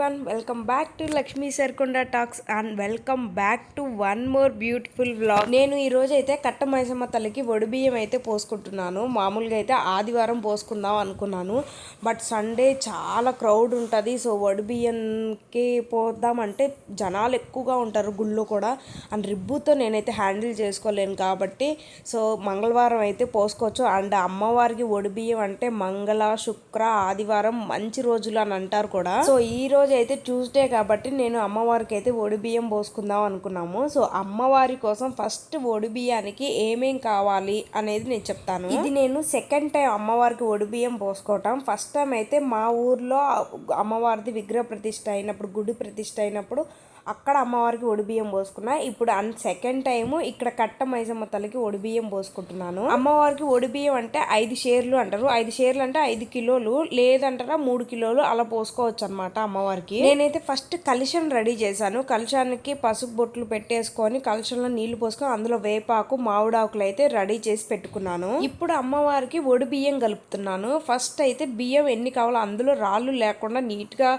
One welcome back to Lakshmi Sarkonda talks and welcome back to one more beautiful vlog నేను ఈ రోజు అయితే కట్ట మైసమ్మ తల్లికి బియ్యం అయితే పోసుకుంటున్నాను. మామూలుగా అయితే ఆదివారం పోసుకుందాం అనుకున్నాను. బట్ సండే చాలా క్రౌడ్ ఉంటుంది. సో బియ్యంకి పోద్దామంటే జనాలు ఎక్కువగా ఉంటారు గుళ్ళో కూడా. అండ్ రిబ్బుతో నేనైతే హ్యాండిల్ చేసుకోలేను కాబట్టి సో మంగళవారం అయితే పోసుకోవచ్చు. అండ్ అమ్మవారికి బియ్యం అంటే మంగళ శుక్ర ఆదివారం మంచి రోజులు అని అంటారు కూడా. సో ఈ రోజు అయితే ట్యూస్డే కాబట్టి నేను అమ్మవారికి అయితే బియ్యం పోసుకుందాం అనుకున్నాము. సో అమ్మవారి కోసం ఫస్ట్ బియ్యానికి ఏమేం కావాలి అనేది నేను చెప్తాను. ఇది నేను సెకండ్ టైం అమ్మవారికి బియ్యం పోసుకోవటం. ఫస్ట్ టైం అయితే మా ఊర్లో అమ్మవారిది విగ్రహ ప్రతిష్ట అయినప్పుడు గుడి ప్రతిష్ట అయినప్పుడు అక్కడ అమ్మవారికి ఒడిబియ్యం పోసుకున్నా. ఇప్పుడు అన్ సెకండ్ టైము ఇక్కడ కట్ట మైసమ్మ తల్లికి ఒడిబియ్యం పోసుకుంటున్నాను. అమ్మవారికి ఒడిబియ్యం అంటే ఐదు షేర్లు అంటారు. ఐదు షేర్లు అంటే ఐదు కిలోలు లేదంటారా మూడు కిలోలు అలా పోసుకోవచ్చు అనమాట అమ్మవారికి. నేనైతే ఫస్ట్ కలుషం రెడీ చేశాను. కలుషానికి పసుపు బొట్లు పెట్టేసుకొని కలుషంలో నీళ్ళు పోసుకొని అందులో వేపాకు మామిడాకులు అయితే రెడీ చేసి పెట్టుకున్నాను. ఇప్పుడు అమ్మవారికి ఒడి బియ్యం కలుపుతున్నాను. ఫస్ట్ అయితే బియ్యం ఎన్ని కావాలో అందులో రాళ్ళు లేకుండా నీట్గా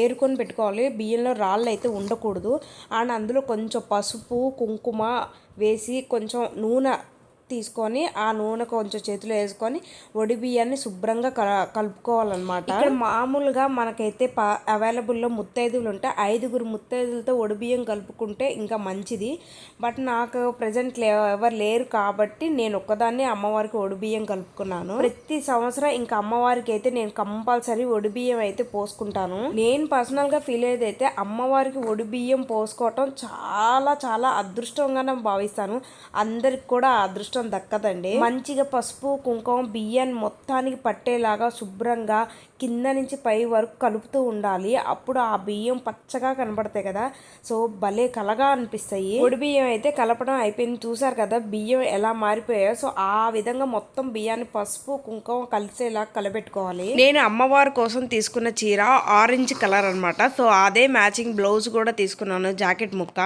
ఏరుకొని పెట్టుకోవాలి. బియ్యంలో రాళ్ళు అయితే ఉండకూడదు. అండ్ అందులో కొంచెం పసుపు కుంకుమ వేసి కొంచెం నూనె తీసుకొని ఆ నూనె కొంచెం చేతిలో వేసుకొని వడి బియ్యాన్ని శుభ్రంగా కల కలుపుకోవాలన్నమాట. ఇక్కడ మామూలుగా మనకైతే ప అవైలబుల్లో ముత్తైదువులు ఉంటే ఐదుగురు ముత్తైదులతో వడి బియ్యం కలుపుకుంటే ఇంకా మంచిది. బట్ నాకు ప్రజెంట్ ఎవరు లేరు కాబట్టి నేను ఒక్కదాన్నే అమ్మవారికి వడి బియ్యం కలుపుకున్నాను. ప్రతి సంవత్సరం ఇంకా అమ్మవారికి అయితే నేను కంపల్సరీ వడి బియ్యం అయితే పోసుకుంటాను. నేను పర్సనల్గా ఫీల్ అయ్యేది అయితే అమ్మవారికి వడి బియ్యం పోసుకోవటం చాలా చాలా అదృష్టంగా భావిస్తాను. అందరికి కూడా అదృష్టం అదృష్టం దక్కదండి. మంచిగా పసుపు కుంకుమ బియ్యాన్ని మొత్తానికి పట్టేలాగా శుభ్రంగా కింద నుంచి పై వరకు కలుపుతూ ఉండాలి. అప్పుడు ఆ బియ్యం పచ్చగా కనబడతాయి కదా. సో భలే కలగా అనిపిస్తాయి. పొడి బియ్యం అయితే కలపడం అయిపోయింది. చూసారు కదా బియ్యం ఎలా మారిపోయాయో. సో ఆ విధంగా మొత్తం బియ్యాన్ని పసుపు కుంకుమ కలిసేలా కలబెట్టుకోవాలి. నేను అమ్మవారి కోసం తీసుకున్న చీర ఆరెంజ్ కలర్ అన్నమాట. సో అదే మ్యాచింగ్ బ్లౌజ్ కూడా తీసుకున్నాను జాకెట్ ముక్క.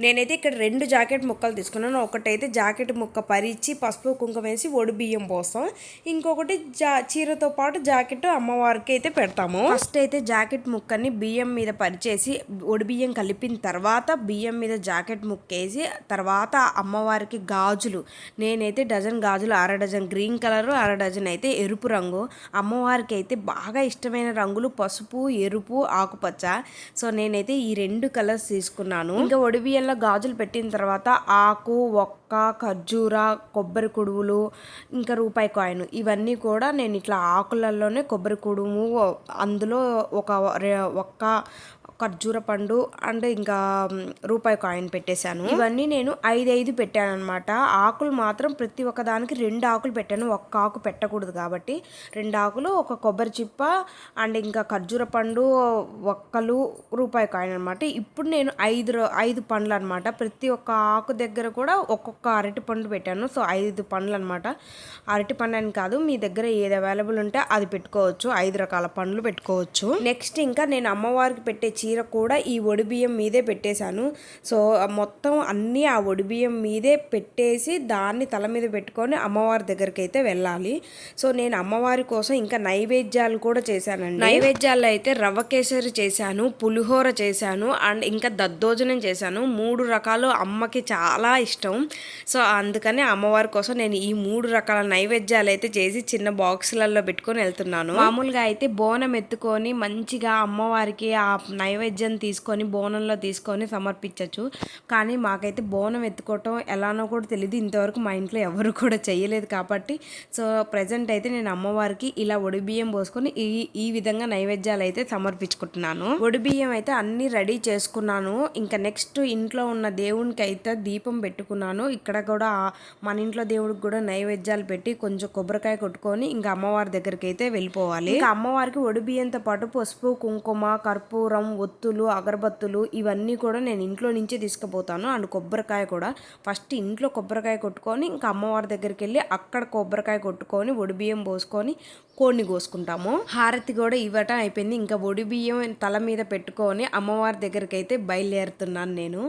నేనైతే ఇక్కడ రెండు జాకెట్ ముక్కలు తీసుకున్నాను. ఒకటైతే జాకెట్ ముక్క పరిచి పసుపు కుంకుమ వేసి ఒడి బియ్యం పోస్తాం. ఇంకొకటి జా చీరతో పాటు జాకెట్ అమ్మవారికి అయితే పెడతాము. ఫస్ట్ అయితే జాకెట్ ముక్కని బియ్యం మీద పరిచేసి ఒడి బియ్యం కలిపిన తర్వాత బియ్యం మీద జాకెట్ ముక్కేసి తర్వాత అమ్మవారికి గాజులు. నేనైతే డజన్ గాజులు అర డజన్ గ్రీన్ కలర్ అర డజన్ అయితే ఎరుపు రంగు. అమ్మవారికి అయితే బాగా ఇష్టమైన రంగులు పసుపు ఎరుపు ఆకుపచ్చ. సో నేనైతే ఈ రెండు కలర్స్ తీసుకున్నాను. ఇంకా ఒడి బియ్యంలో గాజులు పెట్టిన తర్వాత ఆకు ఒక్క ఖర్జూర కొబ్బరి కుడువులు ఇంకా రూపాయి కాయిన్ ఇవన్నీ కూడా నేను ఇట్లా ఆకులలోనే కొబ్బరి కుడుము అందులో ఒక ఒక్క ఖర్జూర పండు అండ్ ఇంకా రూపాయి కాయిన్ పెట్టేశాను. ఇవన్నీ నేను ఐదు ఐదు పెట్టాను అనమాట ఆకులు మాత్రం ప్రతి ఒక్క దానికి రెండు ఆకులు పెట్టాను. ఒక్క ఆకు పెట్టకూడదు కాబట్టి రెండు ఆకులు ఒక కొబ్బరి చిప్ప అండ్ ఇంకా ఖర్జూర పండు ఒక్కలు రూపాయి కాయిన్ అనమాట ఇప్పుడు నేను ఐదు ఐదు పండ్లు అనమాట ప్రతి ఒక్క ఆకు దగ్గర కూడా ఒక్కొక్క అరటి పండు పెట్టాను. సో ఐదు పండ్లు అనమాట అరటి పండు అని కాదు మీ దగ్గర ఏది అవైలబుల్ ఉంటే అది పెట్టుకోవచ్చు. ఐదు రకాల పండ్లు పెట్టుకోవచ్చు. నెక్స్ట్ ఇంకా నేను అమ్మవారికి పెట్టే చీర కూడా ఈ ఒడి బియ్యం మీదే పెట్టేశాను. సో మొత్తం అన్నీ ఆ ఒడి బియ్యం మీదే పెట్టేసి దాన్ని తల మీద పెట్టుకొని అమ్మవారి దగ్గరికి అయితే వెళ్ళాలి. సో నేను అమ్మవారి కోసం ఇంకా నైవేద్యాలు కూడా చేశానండి. నైవేద్యాలు అయితే రవ్వ కేసరి చేశాను పులిహోర చేశాను అండ్ ఇంకా దద్దోజనం చేశాను. మూడు రకాలు అమ్మకి చాలా ఇష్టం. సో అందుకని అమ్మవారి కోసం నేను ఈ మూడు రకాల నైవేద్యాలు అయితే చేసి చిన్న బాక్సులలో పెట్టుకొని వెళ్తున్నాను. మామూలుగా అయితే బోనం ఎత్తుకొని మంచిగా అమ్మవారికి ఆ నైవేద్యం తీసుకొని బోనంలో తీసుకొని సమర్పించవచ్చు కానీ మాకైతే బోనం ఎత్తుకోవటం ఎలానో కూడా తెలియదు ఇంతవరకు మా ఇంట్లో ఎవరు కూడా చేయలేదు కాబట్టి. సో ప్రజెంట్ అయితే నేను అమ్మవారికి ఇలా ఒడిబియ్యం పోసుకొని ఈ ఈ విధంగా నైవేద్యాలు అయితే సమర్పించుకుంటున్నాను. ఒడిబియ్యం అయితే అన్ని రెడీ చేసుకున్నాను. ఇంకా నెక్స్ట్ ఇంట్లో ఉన్న దేవునికి అయితే దీపం పెట్టుకున్నాను. ఇక్కడ కూడా మన ఇంట్లో దేవుడికి కూడా నైవేద్యాలు పెట్టి కొంచెం కొబ్బరికాయ కొట్టుకొని ఇంకా అమ్మవారి దగ్గరికి అయితే వెళ్ళిపోవాలి. ఇంకా అమ్మవారికి ఒడిబియ్యంతో పాటు పసుపు కుంకుమ కర్పూరం ఒత్తులు అగరబత్తులు ఇవన్నీ కూడా నేను ఇంట్లో నుంచే తీసుకుపోతాను. అండ్ కొబ్బరికాయ కూడా ఫస్ట్ ఇంట్లో కొబ్బరికాయ కొట్టుకొని ఇంకా అమ్మవారి దగ్గరికి వెళ్ళి అక్కడ కొబ్బరికాయ కొట్టుకొని ఒడిబియ్యం పోసుకొని కోడిని కోసుకుంటాము. హారతి కూడా ఇవ్వటం అయిపోయింది. ఇంకా వడిబియ్యం తల మీద పెట్టుకొని అమ్మవారి దగ్గరికి అయితే బయలుదేరుతున్నాను నేను.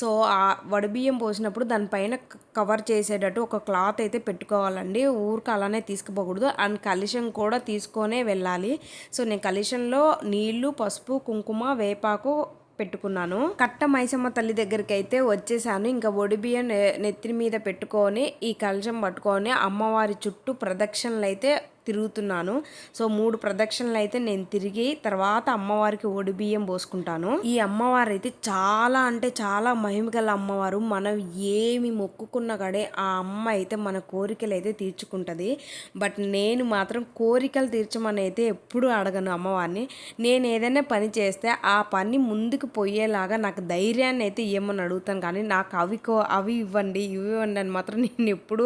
సో ఆ వడి బియ్యం పోసినప్పుడు దానిపైన కవర్ చేసే వచ్చేటట్టు ఒక క్లాత్ అయితే పెట్టుకోవాలండి. ఊరికి అలానే తీసుకుపోకూడదు. అండ్ కలిశం కూడా తీసుకొనే వెళ్ళాలి. సో నేను కలిశంలో నీళ్ళు పసుపు కుంకుమ వేపాకు పెట్టుకున్నాను. కట్ట మైసమ్మ తల్లి దగ్గరికి అయితే వచ్చేసాను. ఇంకా ఒడిబియ్యం నె- నెత్తి మీద పెట్టుకొని ఈ కలశం పట్టుకొని అమ్మవారి చుట్టూ ప్రదక్షిణలు అయితే తిరుగుతున్నాను. సో మూడు ప్రదక్షిణలు అయితే నేను తిరిగి తర్వాత అమ్మవారికి ఒడి బియ్యం పోసుకుంటాను. ఈ అమ్మవారు అయితే చాలా అంటే చాలా మహిమ గల అమ్మవారు. మనం ఏమి మొక్కుకున్న కడే ఆ అమ్మ అయితే మన కోరికలు అయితే తీర్చుకుంటుంది. బట్ నేను మాత్రం కోరికలు తీర్చమని అయితే ఎప్పుడు అడగను అమ్మవారిని. నేను ఏదైనా పని చేస్తే ఆ పని ముందుకు పోయేలాగా నాకు ధైర్యాన్ని అయితే ఇవ్వమని అడుగుతాను. కానీ నాకు అవి కో అవి ఇవ్వండి ఇవి ఇవ్వండి అని మాత్రం నేను ఎప్పుడు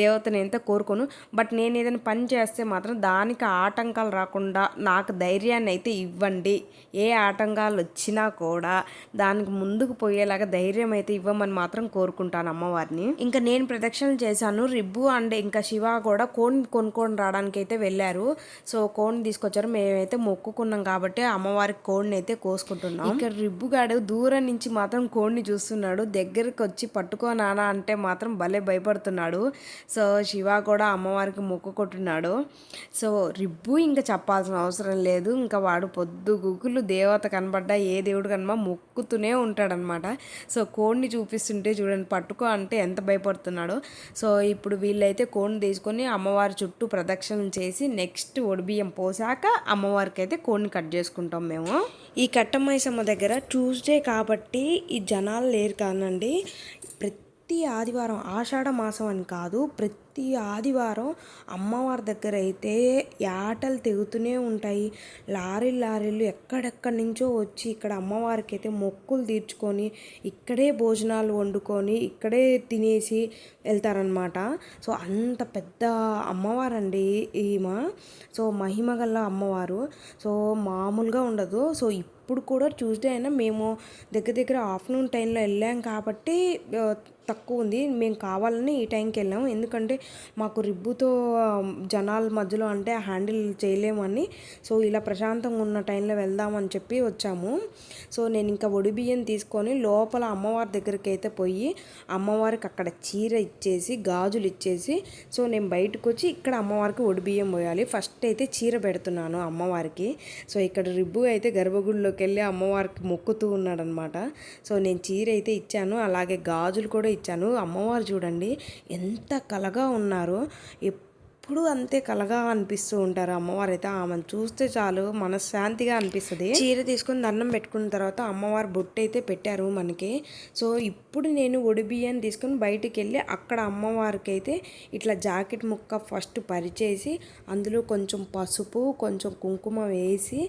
దేవతను ఎంత కోరుకోను. బట్ నేను ఏదైనా పని చేస్తే మాత్రం దానికి ఆటంకాలు రాకుండా నాకు ధైర్యాన్ని అయితే ఇవ్వండి. ఏ ఆటంకాలు వచ్చినా కూడా దానికి ముందుకు పోయేలాగా ధైర్యం అయితే ఇవ్వమని మాత్రం కోరుకుంటాను అమ్మవారిని. ఇంకా నేను ప్రదక్షిణలు చేశాను. రిబ్బు అండ్ ఇంకా శివ కూడా కోన్ కొనుక్కొని రావడానికి అయితే వెళ్ళారు. సో కోన్ తీసుకొచ్చారు. మేమైతే మొక్కుకున్నాం కాబట్టి అమ్మవారికి కోడిని అయితే కోసుకుంటున్నాం. ఇక్కడ రిబ్బుగాడు దూరం నుంచి మాత్రం కోడిని చూస్తున్నాడు. దగ్గరికి వచ్చి పట్టుకో నానా అంటే మాత్రం భలే భయపడుతున్నాడు. సో శివ కూడా అమ్మవారికి మొక్కుకుంటున్నాడు సో రిబ్బు ఇంకా చెప్పాల్సిన అవసరం లేదు. ఇంకా వాడు పొద్దు గుగ్గులు దేవత కనబడ్డా ఏ దేవుడు కనబా మొక్కుతూనే ఉంటాడనమాట. సో కోడిని చూపిస్తుంటే చూడండి పట్టుకో అంటే ఎంత భయపడుతున్నాడో. సో ఇప్పుడు వీళ్ళైతే కోడిని తీసుకొని అమ్మవారి చుట్టూ ప్రదక్షిణం చేసి నెక్స్ట్ ఒడిబియ్యం పోసాక అమ్మవారికి అయితే కోడిని కట్ చేసుకుంటాం మేము. ఈ కట్టమైసమ్మ దగ్గర ట్యూస్డే కాబట్టి ఈ జనాలు లేరు కానండి. ప్రతి ప్రతి ఆదివారం ఆషాఢ మాసం అని కాదు ప్రతి ఆదివారం అమ్మవారి దగ్గర అయితే యాటలు తెగుతూనే ఉంటాయి. లారీలు లారీలు ఎక్కడెక్కడి నుంచో వచ్చి ఇక్కడ అమ్మవారికి అయితే మొక్కులు తీర్చుకొని ఇక్కడే భోజనాలు వండుకొని ఇక్కడే తినేసి వెళ్తారనమాట సో అంత పెద్ద అమ్మవారండి ఈమె. సో మహిమ గల అమ్మవారు. సో మామూలుగా ఉండదు. సో ఇప్పుడు కూడా ట్యూస్డే అయినా మేము దగ్గర దగ్గర ఆఫ్టర్నూన్ టైంలో వెళ్ళాం కాబట్టి తక్కువ ఉంది. మేము కావాలని ఈ టైంకి వెళ్ళాము. ఎందుకంటే మాకు రిబ్బుతో జనాల మధ్యలో అంటే హ్యాండిల్ చేయలేమని. సో ఇలా ప్రశాంతంగా ఉన్న టైంలో వెళ్దామని చెప్పి వచ్చాము. సో నేను ఇంకా ఒడి బియ్యం తీసుకొని లోపల అమ్మవారి దగ్గరికి అయితే పోయి అమ్మవారికి అక్కడ చీర ఇచ్చేసి గాజులు ఇచ్చేసి సో నేను బయటకు వచ్చి ఇక్కడ అమ్మవారికి ఒడి బియ్యం పోయాలి. ఫస్ట్ అయితే చీర పెడుతున్నాను అమ్మవారికి. సో ఇక్కడ రిబ్బు అయితే గర్భగుడిలోకి వెళ్ళి అమ్మవారికి మొక్కుతూ ఉన్నాడనమాట. సో నేను చీర అయితే ఇచ్చాను. అలాగే గాజులు కూడా ఇచ్చాను. అమ్మవారు చూడండి ఎంత కలగా ఉన్నారో. ఎప్పుడు అంతే కలగా అనిపిస్తూ ఉంటారు అమ్మవారు అయితే ఆమెను చూస్తే చాలు మనశ్శాంతిగా అనిపిస్తుంది. చీర తీసుకొని దండం పెట్టుకున్న తర్వాత అమ్మవారు బొట్టు అయితే పెట్టారు మనకి. సో ఇప్పుడు నేను ఒడి తీసుకుని తీసుకొని బయటికి వెళ్ళి అక్కడ అమ్మవారికి అయితే ఇట్లా జాకెట్ ముక్క ఫస్ట్ పరిచేసి అందులో కొంచెం పసుపు కొంచెం కుంకుమ వేసి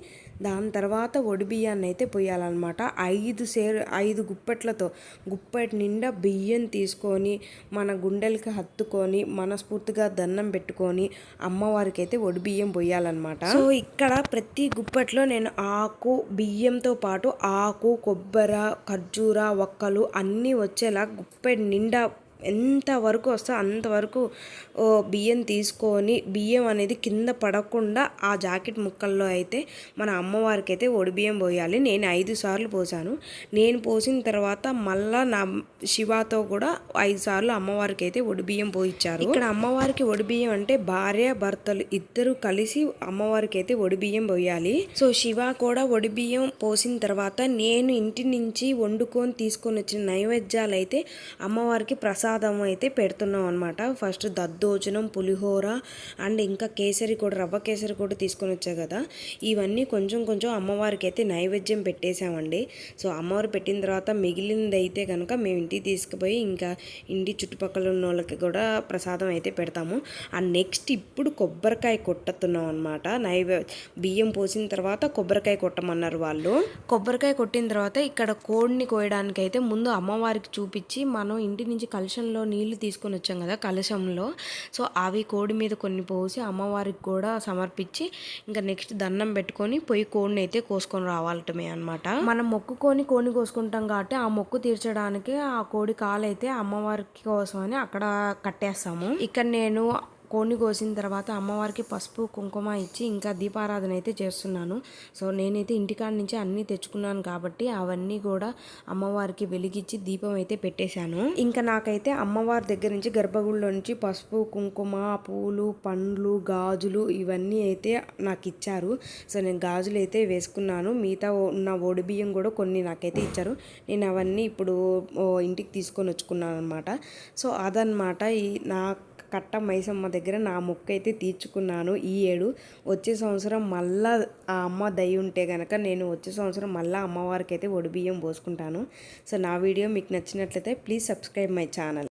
దాని తర్వాత ఒడి బియ్యాన్ని అయితే పోయాలన్నమాట. ఐదు సేరు ఐదు గుప్పెట్లతో గుప్పెట్ నిండా బియ్యం తీసుకొని మన గుండెలకి హత్తుకొని మనస్ఫూర్తిగా దండం పెట్టుకొని అమ్మవారికి అయితే ఒడి బియ్యం పోయాలన్నమాట. సో ఇక్కడ ప్రతి గుప్పెట్లో నేను ఆకు బియ్యంతో పాటు ఆకు కొబ్బరి ఖర్జూర ఒక్కలు అన్నీ వచ్చేలా గుప్పెట్ నిండా ఎంత వరకు వస్తే అంతవరకు ఓ, బియ్యం తీసుకొని బియ్యం అనేది కింద పడకుండా ఆ జాకెట్ ముక్కల్లో అయితే మన అమ్మవారికి అయితే బియ్యం పోయాలి. నేను ఐదు సార్లు పోసాను. నేను పోసిన తర్వాత మళ్ళా నా శివాతో కూడా ఐదు సార్లు అమ్మవారికి అయితే బియ్యం పోయించారు ఇక్కడ అమ్మవారికి ఒడి బియ్యం అంటే భార్య భర్తలు ఇద్దరు కలిసి అమ్మవారికి అయితే ఒడి బియ్యం పోయాలి. సో శివ కూడా ఒడి బియ్యం పోసిన తర్వాత నేను ఇంటి నుంచి వండుకొని తీసుకొని వచ్చిన నైవేద్యాలు అయితే అమ్మవారికి ప్రసాదం ప్రసాదం అయితే పెడుతున్నాం అనమాట ఫస్ట్ దద్దోజనం పులిహోర అండ్ ఇంకా కేసరి కూడా రవ్వ కేసరి కూడా తీసుకొని వచ్చా కదా. ఇవన్నీ కొంచెం కొంచెం అమ్మవారికి అయితే నైవేద్యం పెట్టేశామండి. సో అమ్మవారు పెట్టిన తర్వాత మిగిలింది అయితే కనుక మేము ఇంటికి తీసుకుపోయి ఇంకా ఇంటి చుట్టుపక్కల ఉన్న వాళ్ళకి కూడా ప్రసాదం అయితే పెడతాము. అండ్ నెక్స్ట్ ఇప్పుడు కొబ్బరికాయ కొట్టుతున్నాం అనమాట నైవే బియ్యం పోసిన తర్వాత కొబ్బరికాయ కొట్టమన్నారు వాళ్ళు. కొబ్బరికాయ కొట్టిన తర్వాత ఇక్కడ కోడిని కోయడానికి అయితే ముందు అమ్మవారికి చూపించి మనం ఇంటి నుంచి కలశంలో నీళ్ళు తీసుకొని వచ్చాం కదా కలశంలో సో అవి కోడి మీద కొన్ని పోసి అమ్మవారికి కూడా సమర్పించి ఇంకా నెక్స్ట్ దండం పెట్టుకొని పోయి కోడిని అయితే కోసుకొని రావాలటమే అనమాట మనం మొక్కుకొని కోడిని కోసుకుంటాం కాబట్టి ఆ మొక్కు తీర్చడానికి ఆ కోడి కాలు అయితే అమ్మవారికి కోసం అని అక్కడ కట్టేస్తాము. ఇక్కడ నేను కోడిని కోసిన తర్వాత అమ్మవారికి పసుపు కుంకుమ ఇచ్చి ఇంకా దీపారాధన అయితే చేస్తున్నాను. సో నేనైతే ఇంటికాడ నుంచి అన్నీ తెచ్చుకున్నాను కాబట్టి అవన్నీ కూడా అమ్మవారికి వెలిగించి దీపం అయితే పెట్టేశాను. ఇంకా నాకైతే అమ్మవారి దగ్గర నుంచి గర్భగుడిలో నుంచి పసుపు కుంకుమ పూలు పండ్లు గాజులు ఇవన్నీ అయితే నాకు ఇచ్చారు. సో నేను గాజులు అయితే వేసుకున్నాను. మిగతా ఉన్న ఒడి బియ్యం కూడా కొన్ని నాకైతే ఇచ్చారు. నేను అవన్నీ ఇప్పుడు ఇంటికి తీసుకొని వచ్చుకున్నాను అనమాట సో అదనమాట ఈ నా కట్ట మైసమ్మ దగ్గర దగ్గర నా మొక్క అయితే తీర్చుకున్నాను. ఈ ఏడు వచ్చే సంవత్సరం మళ్ళా ఆ అమ్మ దయ ఉంటే కనుక నేను వచ్చే సంవత్సరం మళ్ళీ అమ్మవారికి అయితే ఒడిబియ్యం పోసుకుంటాను. సో నా వీడియో మీకు నచ్చినట్లయితే ప్లీజ్ సబ్స్క్రైబ్ మై ఛానల్.